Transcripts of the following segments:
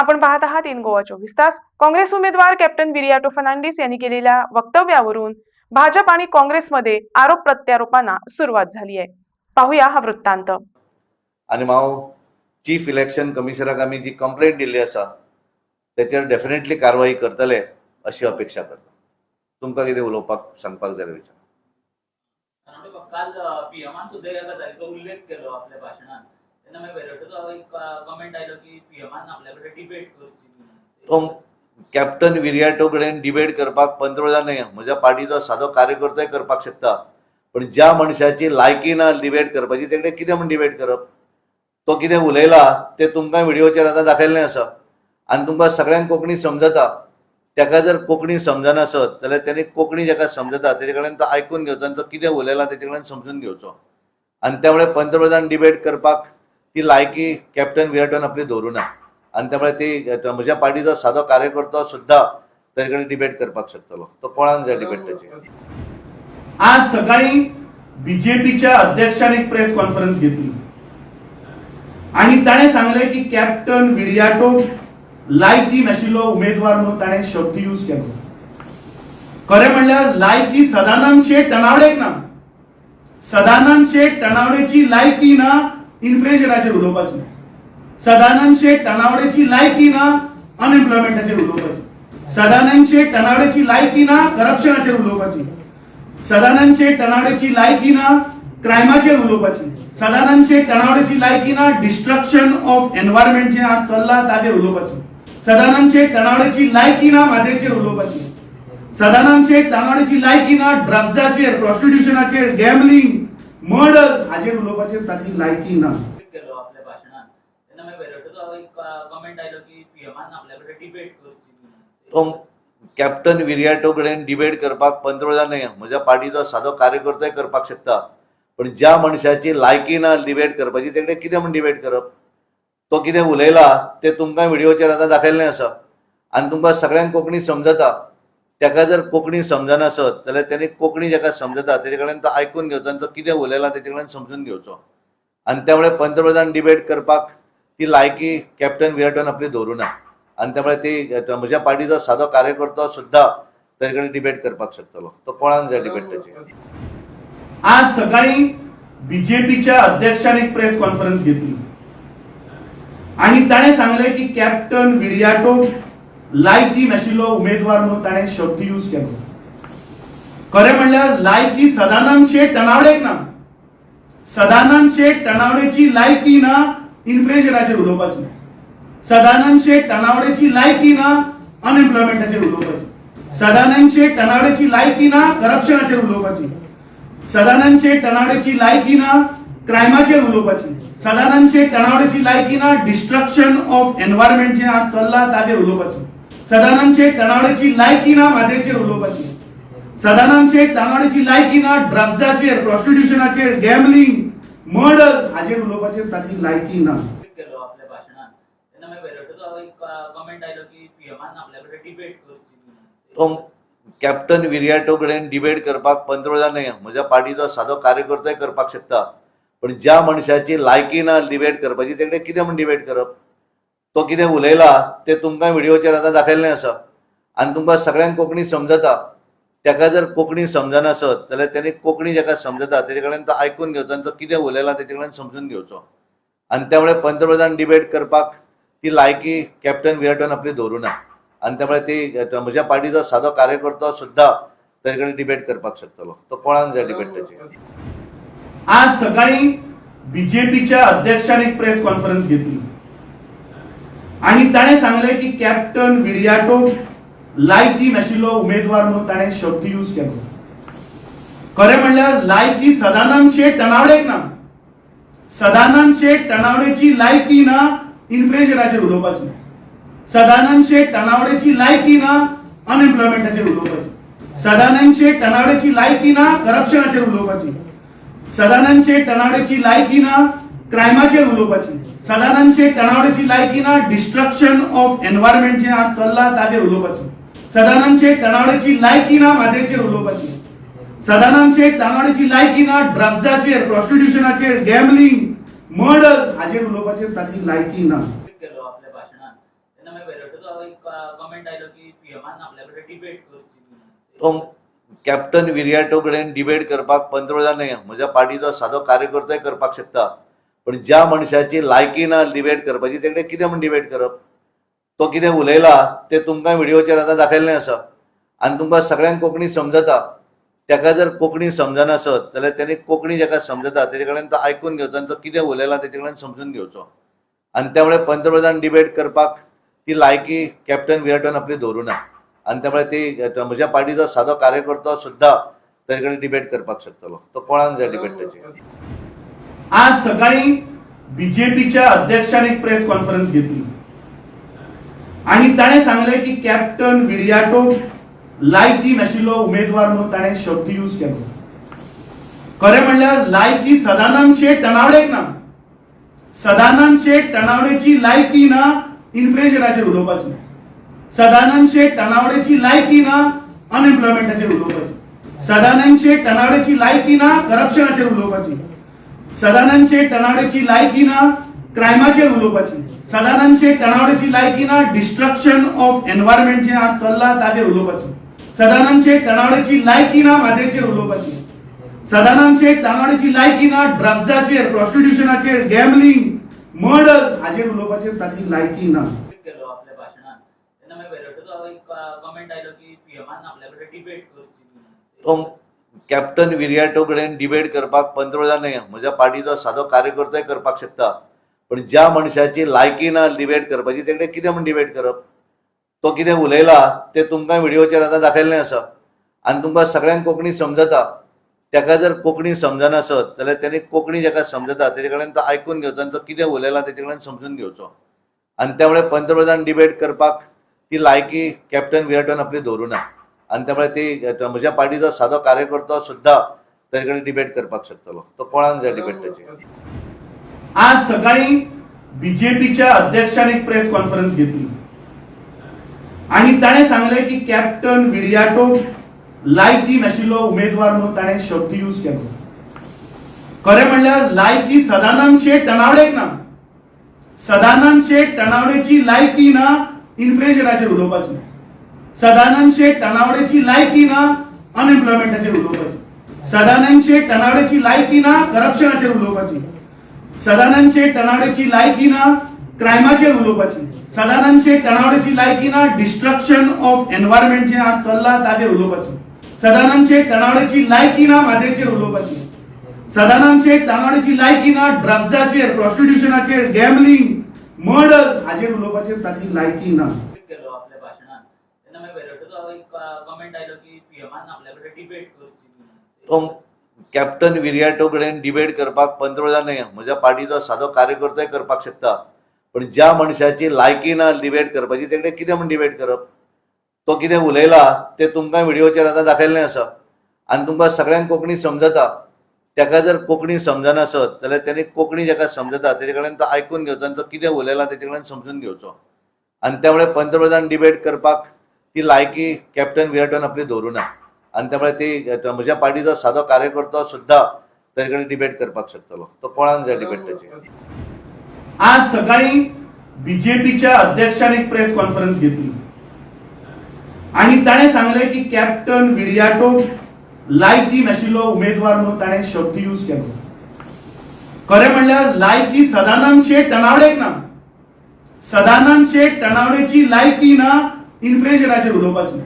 आपण पाहत आहात इन गोवा चोवीस तास. काँग्रेस उमेदवार कॅप्टन विरियाटो फर्नांडिस यांनी केलेल्या वक्तव्यावरून भाजप आणि काँग्रेसमध्ये आरोप प्रत्यारोपांना सुरुवात झाली आहे. पाहूया हा वृत्तांत. आनी हांव चीफ इलेक्शन कमिशनराक आमी जी कंप्लेंट दिल्ली आसा तेचेर डेफिनेटली कारवाई करतले अशी अपेक्षा करता. तुमकां कितें उलोवपाक सांगपाक जाय विचार. काल पीएमान उल्लेख केलो आपल्या भाशणात तेन्ना मागीर वेरेटोचो एक कमेंट आयलो की पीएमान आपल्या कडेन डिबेट करची. तो कॅप्टन विरियाटो कडेन डिबेट करपाक पंतप्रधान न्हय म्हज्या पार्टीचो सादो कार्यकर्तोय करपाक शकता. पण ज्या मनशाची लायकी ना डिबेट करपाची ते कडेन कितें म्हण डिबेट करप? तो कितें उलयला ते तुमकां व्हिडिओचेर आतां दाखयल्लें आसा आनी तुमकां सगळ्यांक कोंकणी समजता. त्याका जर कोंकणी समजना आसत जाल्यार तेणी कोंकणी जाका समजता तेजे कडेन तो आयकून घेवचो आनी तो कितें उलयला तेजे कडेन समजून घेवचो. आनी त्यामुळे पंतप्रधान डिबेट करपाक ती लायकी कॅप्टन विराटन आपली दवरूं ना आनी त्यामुळे ती म्हज्या पार्टीचो सादो कार्यकर्तो सुद्धा तेजे कडेन डिबेट करपाक शकतलो तो कोणाक जाय डिबेट आज सकाळी बीजेपीच्या अध्यक्षाने एक प्रेस कॉन्फरन्स घेतली. आणि ताणे सांगले की कॅप्टन विर्याटो लायकी नाशिल्लो उमेदवार म्हणून ताणे शब्द यूज केलो. खरें म्हणल्यार लायकी सदानंद शेठ टनावडेक ना सदानंद शेठ टनावडेची लायकी ना इन्फ्लेशनाचेर उलोवपाची. सदानंद शेठ टनावडेची लायकी ना अनएम्प्लॉयमेंटाचेर उलोवपाची. सदानंद शेठ टनावडेची लायकी ना करप्शनाचेर उलोवपाची. सदानंद शेठ टनावडेची लायकी ना क्रायमाचेर उलोवपाची. सदानंद शेठ टणावडेची लायकी ना डिस्ट्रक्शन ऑफ एनवायरमेंट जे आज चल्ला ताचेर उलोवपाची. सदानंद शेठ टणावडेची लायकी ना म्हाजेचेर उलोवपाची. सदानंद शेठ टनावडेची लायकी ना ड्रग्जाचेर प्रॉस्टिट्युशनाचेर गॅमलिंग मर्डर हाचेर उलोवपाचेर ताची लायकी ना. उल्लेख केलो आपल्या भाशणात तेन्ना मागीर वेरेटोचो एक कमेंट आयलो की पीएमान आपल्या कडेन डिबेट करची तो कॅप्टन विरियाटो कडेन डिबेट करपाक पंतप्रधान न्हय म्हज्या पार्टीचो सादो कार्यकर्तोय करपाक शकता. पण ज्या मनशाची लायकी ना डिबेट करपाची ते कडेन कितें म्हण डिबेट करप? तो कितें उलयला ते तुमकां व्हिडिओचेर आतां दाखयल्लें आसा. आनी तुमकां सगळ्यांक कोंकणी समजता. ताका जर कोंकणी समजना आसत जाल्यार तेणी कोंकणी जेका समजता तेजे कडेन तो आयकून घेवचो आनी तो कितें उलयला तेजे कडेन समजून घेवचो. आनी त्यामुळे पंतप्रधान डिबेट करपाक ती लायकी कॅप्टन विराटोन आपली दवरुना ना आनी त्यामुळे ती म्हज्या पार्टीचो सादो कार्यकर्तो सुद्दां तेजे कडेन डिबेट करपाक शकतलो. तो कोणाक जाय डिबेट तेची आज सकाळी बीजेपीच्या अध्यक्षान एक प्रेस कॉन्फरन्स घेतली. आणि ताणे सांगले की कॅप्टन विर्याटो लायकी नाशिल्लो उमेदवार म्हणून ताणें शब्द यूज केलो. खरें म्हणल्यार लायकी सदानंद शेट टनावडेक ना. सदानंद शेट टणावडेची लायकी ना इन्फ्लेशनाचेर उलोवपाची. सदानंद शेट टणावडेची लायकी ना अनएम्प्लॉयमेंटाचेर उलोवपाची. सदानंद शेट टणावडेची लायकी ना करप्शनाचेर उलोवपाची. सदानंद शेठ टणावडेची लायकी ना क्रायमाचेर उलोवपाची. सदानंद शेठ टणावडेची लायकी ना डिस्ट्रक्शन ऑफ एनवायरमेंट जे आज चल्ला ताचेर उलोवपाची. सदानंद शेठ टनावडेची लायकी ना म्हाजेचेर उलोवपाची. सदानंद शेठ टनावडेची लायकी ना ड्रग्जाचेर प्रॉस्टिट्युशनाचेर गॅमलिंग मर्डर हाचेर उलोवपाचेर ताची लायकी ना. तो कॅप्टन विरियाटो कडेन डिबेट करपाक पंतप्रधान म्हज्या पार्टीचो सादो कार्यकर्तोय करपाक शकता. पण ज्या मनशाची लायकी ना डिबेट करपाची ते कडेन कितें म्हण डिबेट करप? तो कितें उलयला ते तुमकां व्हिडिओचेर आतां दाखयल्लें आसा आनी तुमकां सगळ्यांक कोंकणी समजता. ताका जर कोंकणी समजना आसत जाल्यार तेणी कोंकणी जाका समजता तेजे कडेन तो आयकून घेवचो आनी तो कितें उलयला तेजे कडेन समजून घेवचो. आनी त्यामुळे पंतप्रधान डिबेट करपाक ती लायकी कॅप्टन विराटान आपली दवरुना ना आनी त्यामुळे ती म्हज्या पार्टीचो सादो कार्यकर्तो सुद्दां तेजे कडेन डिबेट करपाक शकतलो. तो कोणाक जाय डिबेट तेची आज सकाळी बीजेपीच्या अध्यक्षान एक प्रेस कॉन्फरन्स घेतली. आणि ताणें सांगले की कॅप्टन विरियाटो लायकी नाशिल्लो उमेदवार म्हणून ताणें शब्द यूज केलो. खरें म्हणल्यार लायकी सदानंद शेठ टनावडेक ना सदानंद शेठ टणावडेची लायकी ना इन्फ्लेशनाचेर उलोवपाची सदानंद शेठ टणावडेची लायकी ना अनएम्प्लॉयमेंटाचेर उलोवपाची सदानंद शेठ टणावडेची लायकी ना करप्शनाचेर उलोवपाची सदानंद शेठ टणावडेची लायकी ना क्रायमाचेर उलोवपाची सदानंद शेठ टनावडेची लायकी ना डिस्ट्रक्शन ऑफ एनवायरमेंट जे आज चल्ला ताचेर उलोवपाची सदानंद शेठ टनावडेची लायकी ना म्हाजेचेर उलोवपाची सदानंद शेठ टनावडेची लायकी ना ड्रग्जाचेर प्रॉस्टिट्युशनाचेर गॅमलिंग मर्डर हाचेर उलोवपाचेर ताची लायकी ना. कमेंट आयलो की पीएमान आपल्या कडेन डिबेट करची कॅप्टन विरियाटो कडेन डिबेट करपाक पंतप्रधान म्हज्या पार्टीचो सादो कार्यकर्तोय करपाक शकता. पण ज्या मनशाची लायकी ना डिबेट करपाची तेकडे कितें म्हण डिबेट करप तो कितें उलयला ते तुमकां व्हिडिओचेर आतां दाखयल्लें आसा आनी तुमकां सगळ्यांक कोंकणी समजता. ताका जर कोंकणी समजनासत जाल्यार तेणी कोंकणी जाका समजता तेजे कडेन तो आयकून घेवचो आनी तो कितें उलयला तेजे कडेन समजून घेवचो. आनी त्यामुळे पंतप्रधान डिबेट करपाक ती लायकी कॅप्टन विराटान आपली दवरुना ना आनी त्यामुळे ती म्हज्या पार्टीचो सादो कार्यकर्तो सुद्दां तेजे कडेन डिबेट करपाक शकतलो. तो कोणाक जाय डिबेट ताची आज सकाळी बीजेपीच्या अध्यक्षाने एक प्रेस कॉन्फरन्स घेतली. आणि ताणे सांगले की कॅप्टन विरियाटो लायकी नाशिल्लो उमेदवार म्हणून ताणे शब्द यूज केलो. खरें म्हणल्यार लायकी सदानंद शेठ टनावडेक ना. सदानंद शेठ टणावडेची लायकी ना इन्फ्लेशनाचेर उलोवपाची सदानंद शेठ टणावडेची लायकी ना अनएम्प्लॉयमेंटाचेर उलोवपाची सदानंद शेठ टणावडेची लायकी ना करप्शनाचेर उलोवपाची सदानंद शेठ टनावडेची लायकी ना क्रायमाचेर उलोवपाची सदानंद शेठ टनावडेची लायकी ना डिस्ट्रक्शन ऑफ एनवायरमेंट जे आज चल्ला ताचेर उलोवपाची सदानंद शेठ टनावडेची लायकी ना म्हादेचेर उलोवपाची सदानंद शेठ टनावडेची लायकी ना ड्रग्जाचेर प्रॉस्टिट्युशनाचेर गॅमलिंग मर्डर हाचेर उलोवपाचेर ताची लायकी ना कमेंट आयलो की पीएमान डिबेट करची. कॅप्टन विरियाटो कडेन डिबेट करपाक पंतप्रधान म्हज्या पार्टीचो सादो कार्यकर्तोय करपाक शकता. पण ज्या मनशाची लायकी ना डिबेट करपाची तेकडे कितें म्हण डिबेट करप? तो कितें उलयला ते तुमकां व्हिडिओचेर आतां दाखयल्लें आसा आनी तुमकां सगळ्यांक कोंकणी समजता. ताका जर कोंकणी समजनासत जाल्यार तेणी कोंकणी जेका समजता तेजे कडेन तो आयकून घेवचो आनी तो कितें उलयला तेजे कडेन समजून घेवचो. आनी त्यामुळे पंतप्रधान डिबेट करपाक ती लायकी कॅप्टन विराटोन आपली दवरूं आणि आनी त्यामुळे ती म्हज्या पार्टीचो सादो कार्यकर्तो सुद्धा तेजे कडेन डिबेट करपाक शकतलो तो कोणाक जाय डिबेट ताची आज सकाळी बीजेपीच्या अध्यक्षाने एक प्रेस कॉन्फरन्स घेतली. आणि ताणे सांगले की कॅप्टन विरियाटो लायकी नाशिल्लो उमेदवार म्हणून ताणे शब्द यूज केलो. खरें म्हणल्यार लायकी सदानंद शेठ टनावडेक ना. सदानंद शेठ टनावडेची लायकी ना इन्फ्लेशनाचेर उलोवपाची सदानंद शेठ टनावडेची लायकी ना अनएम्प्लॉयमेंटाचेर उलोवपाची सदानंद शेठ टनावडेची लायकी ना करप्शनाचेर उलोवपाची सदानंद शेठ टनावडेची लायकी ना क्रायमाचेर उलोवपाची सदानंद शेठ टणावडेची लायकी ना डिस्ट्रक्शन ऑफ एनवायरमेंट जे आज चल्ला ताचेर उलोवपाची सदानंद शेठ टणावडेची लायकी ना म्हादेचेर उलोवपाची सदानंद शेठ टणावडेची लायकी ना ड्रग्जाचेर प्रॉस्टिट्युशनाचेर गॅमलिंग मर्डर हाचेर उलोवपाचेर ताची लायकी ना. तो कॅप्टन विरियाटो कडेन डिबेट करपाक पंतप्रधान न्हय म्हज्या पार्टीचो सादो कार्यकर्तोय करपाक शकता. पण ज्या मनशाची लायकी ना डिबेट करपाची तेकडे कितें म्हण डिबेट करप? तो कितें उलयला ते तुमकां व्हिडिओचेर आतां दाखयल्लें आसा आनी तुमकां सगळ्यांक कोंकणी समजता. त्याका जर कोंकणी समजना आसत जाल्यार तेणी कोंकणी जाका समजता तेजे कडेन तो आयकून घेवचो आनी तो कितें उलयला तेजे कडेन समजून घेवचो. आनी त्यामुळे पंतप्रधान डिबेट करपाक ती लायकी कॅप्टन विराटन आपली दवरूं ना आनी त्यामुळे ती म्हज्या पार्टीचो सादो कार्यकर्तो सुद्धा तेजे कडेन डिबेट करपाक शकतलो तो कोणाक जाय डिबेट ताची आज सकाळी बीजेपीच्या अध्यक्षाने एक प्रेस कॉन्फरन्स घेतली. आणि ताणे सांगले की कॅप्टन विर्याटो लायकी नाशिल्लो उमेदवार म्हणून ताणे शब्द यूज केलो. खरें म्हणल्यार लायकी सदानंद शेठ टनावडेक ना सदानंद शेठ टनावडेची लायकी ना इन्फ्लेशनाचेर उलोवपाची.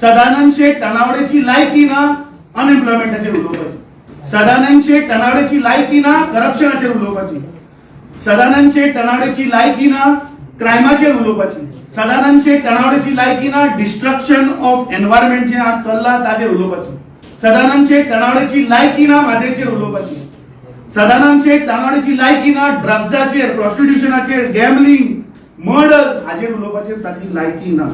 सदानंद शेठ टनावडेची लायकी ना अनएम्प्लॉयमेंटाचेर उलोवपाची. सदानंद शेठ टनावडेची लायकी ना करप्शनाचेर उलोवपाची. सदानंद शेठ टनावडेची लायकी ना क्रायमाचेर उलोवपाची. सदानंद शेठ टणावडेची लायकी ना डिस्ट्रक्शन ऑफ एनवायरमेंट जे आज चल्ला ताचेर उलोवपाची. सदानंद शेठ टणावडेची लायकी ना म्हादेचेर उलोवपाची. सदानंद शेठ टनावडेची लायकी ना ड्रग्जाचेर प्रॉस्टिट्युशनाचेर गॅमलिंग मर्डर. हाजेर उलोवपाचेर ताची लायकी ना